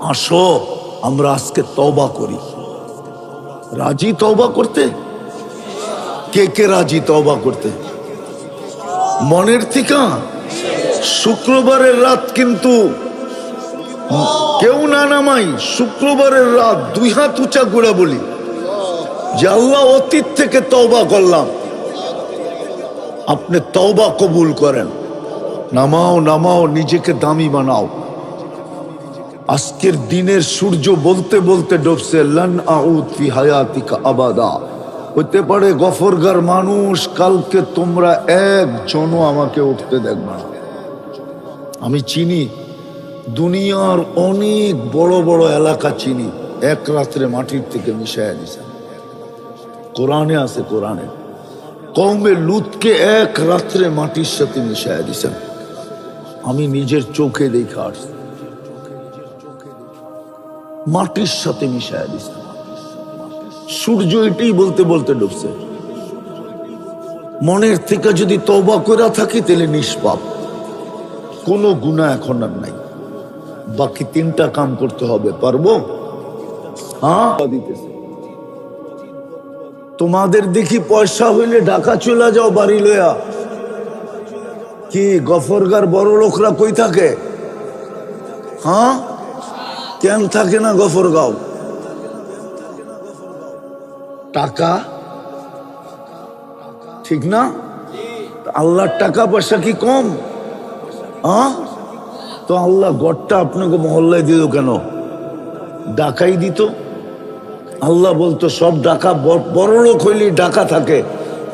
আসো, আমরা আজকে তওবা করি। রাজি তওবা করতে? কে কে রাজি তওবা করতে? মনের থিকা? শুক্রবারের রাত কিন্তু কেউ না নামাই, শুক্রবারের রাত দুই হাত উঁচা করে বলি, যে আল্লাহ অতীত থেকে তওবা করলাম। আপনি তওবা কবুল করেন। নামাও নামাও, নিজেকে দামি বানাও। আজকের দিনের সূর্য বলতে বলতে ডুবছে, লন আউদ ফি হায়াতিকা আবাদা। হতে পারে গফরগার মানুষ, কালকে তোমরা একজনও আমাকে উঠতে দেখবে আমি চিনি, দুনিয়ার অনেক বড় বড় এলাকা চিনি, এক রাত্রে মাটির থেকে মিশাইয়া দিছে। কোরআনে আছে কোরআনে কৌমে লুতকে এক রাত্রে মাটির সাথে মিশাইয়া দিছেন। আমি নিজের চোখে দেখা আসছি। মাটির সাথে মিশাইয়া দিছে। সূর্য এটাই বলতে বলতে ডুবছে। মনের থেকে যদি তবা করে থাকি, তাহলে নিষ্পাপ। কোনো গুণা এখন আর নাই। বাকি তিনটা কাম করতে হবে, পারব? হ্যাঁ? তোমাদের দেখি পয়সা হইলে ঢাকা চলে যাও, বাড়ি লইয়া। কি গফরগার বড় লোকরা কই থাকে? হ্যাঁ? কেন থাকে না গফরগাঁও টাকা? ঠিক না? আল্লাহর টাকা পয়সা কি কম? হ্যাঁ তো আল্লাহ গড়টা আপনাকে মহল্লায় দিল কেন? ডাকাই দিত? আল্লাহ বলতো, সব ডাকা বড় লোক হইলে ডাকা থাকে।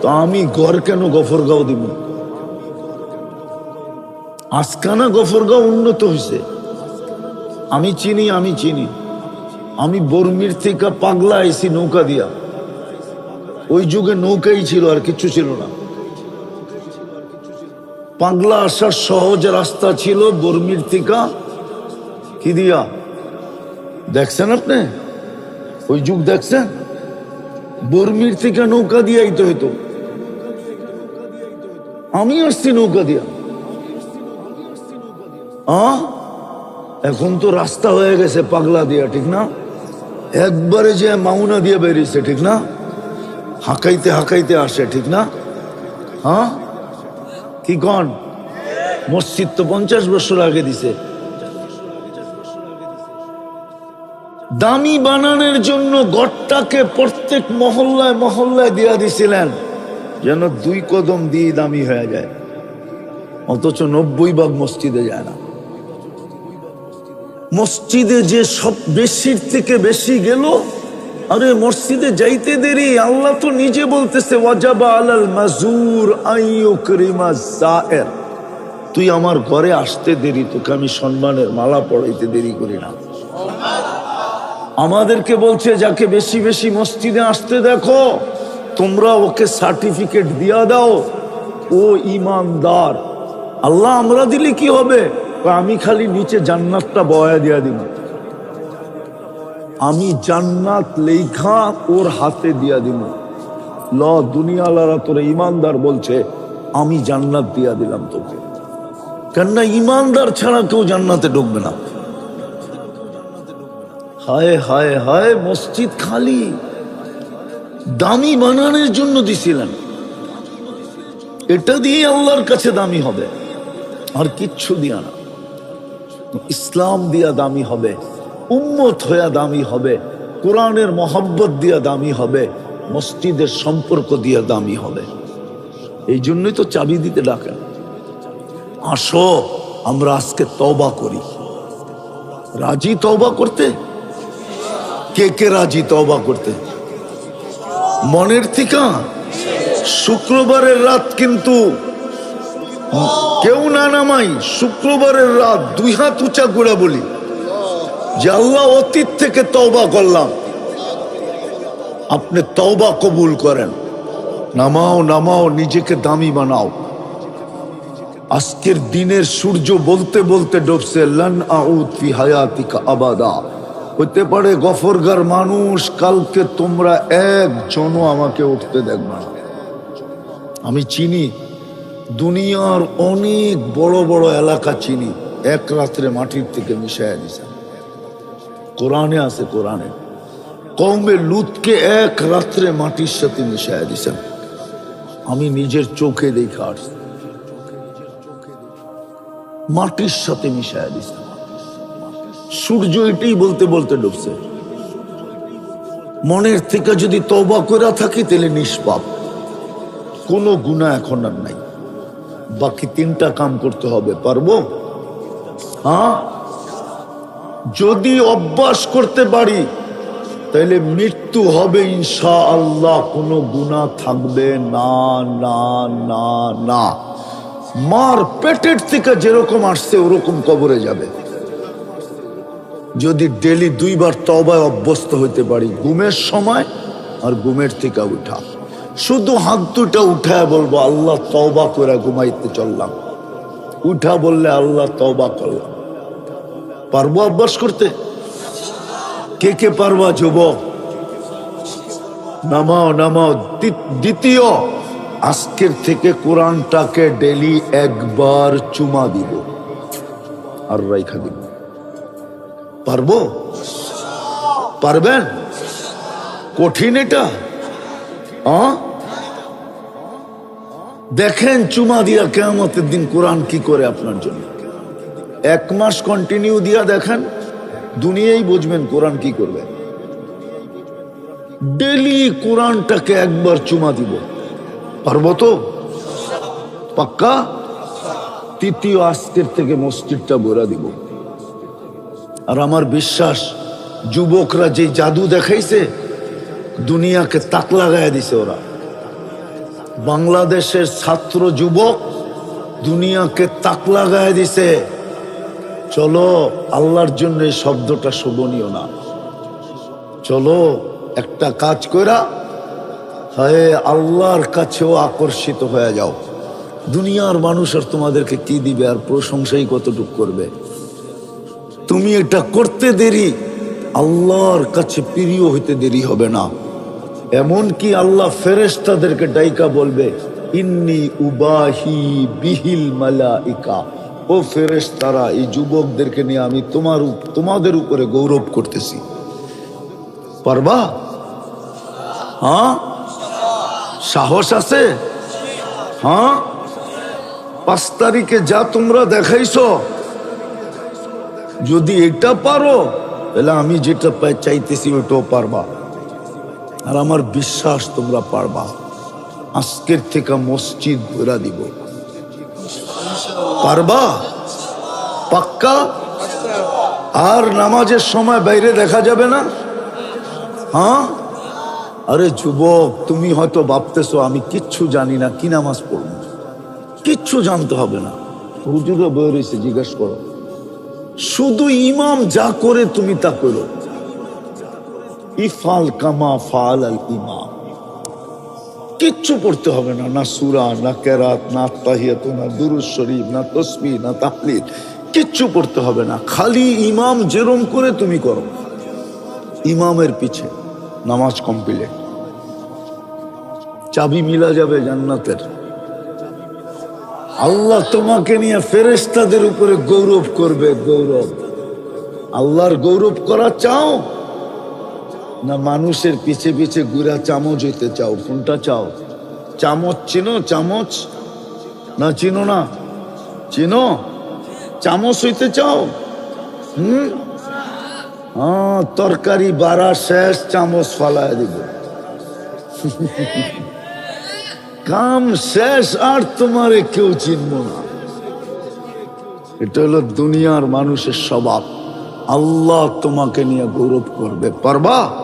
তো আমি গড় কেন গফরগাঁও দিব? আজকানা গফরগাঁও উন্নত হয়েছে আমি চিনি আমি চিনি। আমি বর্মির থেকে পাগলা আইছি নৌকা দিয়া। ওই যুগে নৌকাই ছিল আর কিছু ছিল না। পাগলা আসার সহজ রাস্তা ছিল বর্মির থেকে। কি দিয়া? দেখছেন আপনি? ওই যুগ দেখছেন? বর্মির থেকে নৌকা দিয়াই তো হইতো। আমি আসছি নৌকা দিয়া। আহ এখন তো রাস্তা হয়ে গেছে পাগলা দিয়া, ঠিক না? একবারে যে মাউনা দিয়ে বেরিয়েছে, ঠিক না? হাঁকাইতে হাঁকাইতে আসে, ঠিক না? হ্যাঁ? কি কন? মসজিদ তো পঞ্চাশ বছর আগে দিছে। দামি বানানোর জন্য গড়টাকে প্রত্যেক মহল্লায় মহল্লায় দিয়া দিছিলেন, যেন দুই কদম দিয়ে দামি হয়ে যায়। অথচ নব্বই ভাগ মসজিদে যায় না। মসজিদে যে সব বেশির থেকে বেশি গেল, আরে মসজিদে যাইতে দেরি, আল্লাহ তো নিজে বলতেছে, ওয়াজাবা মাজুর তুই আমার ঘরে আসতে দেরি, তোকে আমি সম্মানের মালা পড়াইতে দেরি করি না। আমাদেরকে বলছে, যাকে বেশি বেশি মসজিদে আসতে দেখো, তোমরা ওকে সার্টিফিকেট দিয়া দাও, ও ইমানদার। আল্লাহ আমরা দিলে কি হবে? আমি খালি নিচে জান্নাতটা বয়া দিয়া দিব আমি জান্নাত লেখা ওর হাতে দিয়া দিব ল দুনিয়ালারা তোরা ইমানদার বলছে, আমি জান্নাত দিয়া দিলাম তোকে। কেননা ইমানদার ছাড়া কেউ জান্নাতে ঢুকবে না। হায় হায় হায়, মসজিদ খালি। দামি বানানোর জন্য দিছিলেন। এটা দিয়ে আল্লাহর কাছে দামি হবে। আর কিচ্ছু দিয়া না। ইসলাম দিয়া দামি হবে, উম্মত হইয়া দামি হবে, কোরআনের মহব্বত দিয়া দামি হবে, মসজিদের সম্পর্ক দিয়া দামি হবে। এই জন্যই তো চাবি দিতে ডাকেন। আসো, আমরা আজকে তওবা করি। রাজি তবা করতে? কে কে রাজি তবা করতে? মনের থেকে শুক্রবারের রাত কিন্তু কেউ না নামাই শুক্রবারের রাত দুই হাত উঁচা করে বলি। যে আল্লাহ অতীত থেকে তওবা করলাম। আপনি তওবা কবুল করেন। নামাও নামাও, নিজেকে দামি বানাও। আজকের দিনের সূর্য বলতে বলতে ডুবছে, লন আউদ ফি হায়াতিকা আবাদা। হতে পারে গফরগার মানুষ, কালকে তোমরা একজনও আমাকে উঠতে দেখবে আমি চিনি দুনিয়ার অনেক বড় বড় এলাকা চিনি, এক রাত্রে মাটির থেকে মিশাইয়া দিছেন কোরআনে আছে, কোরআনে। কৌমে লুতকে এক রাত্রে মাটির সাথে মিশাইয়া দিছেন আমি নিজের চোখে দেখা আসছি। মাটির সাথে মিশাইয়া দিছেন সূর্য এটাই বলতে বলতে ডুবছে। মনের থেকে যদি তবা করে থাকি, তাহলে নিষ্পাপ। কোনো গুণা এখন আর নাই। বাকি তিনটা কাম করতে হবে, পারব? হ্যাঁ? যদি অভ্যাস করতে পারি তাহলে মৃত্যু হবে ইনশা আল্লাহ কোনো গুণা থাকবে না না না না। মার পেটের থেকে যেরকম আসছে, ওরকম কবরে যাবে। যদি ডেলি দুইবার তবায় অভ্যস্ত হইতে পারি, ঘুমের সময় আর ঘুমের থেকে উঠা। শুধু হাত দুটা উঠায় বলব, আল্লাহ তবা করে ঘুমাইতে চললাম। উঠা বললে আল্লাহ তবা করলাম। পারব অভ্যাস করতে? কে কে পারবা যুবক? নামাও নামাও। দ্বিতীয়, আজকের থেকে কোরআনটাকে ডেলি একবার চুমা দিব। আর রাইখা দিব। পারব? পারবেন? কঠিন এটা? দেখেন চুমা দিয়া কেমতের দিন কোরআন কি করে আপনার জন্য? এক মাস কন্টিনিউ দিয়া দেখেন, দুনিয়াই বুঝবেন কোরআন কি করবে। ডেলি কোরআনটাকে একবার চুমা দিব। পারব তো? পাক্কা? তৃতীয় আজকের থেকে মসজিদটা ভরা দিব। আর আমার বিশ্বাস, যুবকরা যে জাদু দেখাইছে দুনিয়াকে তাক লাগায় দিছে ওরা। বাংলাদেশের ছাত্র যুবক দুনিয়াকে তাক লাগায় দিছে। চলো, আল্লাহর জন্য এই শব্দটা শোভনীয় না। চলো, একটা কাজ কইরা, হয় আল্লাহর কাছেও আকর্ষিত হয়ে যাও। দুনিয়ার মানুষ আর তোমাদেরকে কি দিবে আর প্রশংসাই কতটুক করবে? তুমি এটা করতে দেরি, আল্লাহর কাছে প্রিয় হইতে দেরি হবে না। এমন কি আল্লাহ ফেরেশতাদেরকে ডাইকা বলবে, ইন্নি উবাহি বিহিল মালাইকা। ও ফেরেশতারা, এই যুবকদেরকে নিয়ে আমি তোমার তোমাদের উপরে গৌরব করতেছি। পারবা? হ্যাঁ? সাহস আছে? হ্যাঁ? পাঁচ তারিখে যা তোমরা দেখাইছো, যদি এটা পারো, তাহলে আমি যেটা চাইতেছি ওটাও পারবা। আর আমার বিশ্বাস তোমরা পারবা। আজকের থেকে মসজিদ ঘোরা দিব। পারবা? পাক্কা? আর নামাজের সময় বাইরে দেখা যাবে না? হ্যাঁ? আরে যুবক, তুমি হয়তো ভাবতেছো, আমি কিচ্ছু জানি না, কি নামাজ পড়ব? কিচ্ছু জানতে হবে না। হুজুরও বয়ে রয়েছে, জিজ্ঞেস করো। শুধু ইমাম যা করে তুমি তা করো। ইফাল কামা ফাল আল ইমাম। কিচ্ছু পড়তে হবে না না সুরা, না কেরাত, না তাহিয়াত, না দুরুজ শরীফ, না তসবি না তাহলিল। কিচ্ছু পড়তে হবে না, খালি ইমাম যেরম করে তুমি করো। ইমামের পিছে নামাজ কমপ্লিট। চাবি মিলা যাবে জান্নাতের। আল্লাহ তোমাকে নিয়ে ফেরেশতাদের উপরে গৌরব করবে, গৌরব। আল্লাহর গৌরব করা চাও? না মানুষের পিছে পিছে গুড়া চামচ হইতে চাও। কোনটা চাও? চামচ চিনো? চামচ? না, চিনো না। চিনো? চামচ হইতে চাও? হুম? হ্যাঁ তরকারি বাড়া শেষ, চামচ ফালায় দিব। কাম শেষ, আর তোমারে কেউ চিনব না। এটা হলো দুনিয়ার মানুষের স্বভাব। আল্লাহ তোমাকে নিয়ে গৌরব করবে। পারবা?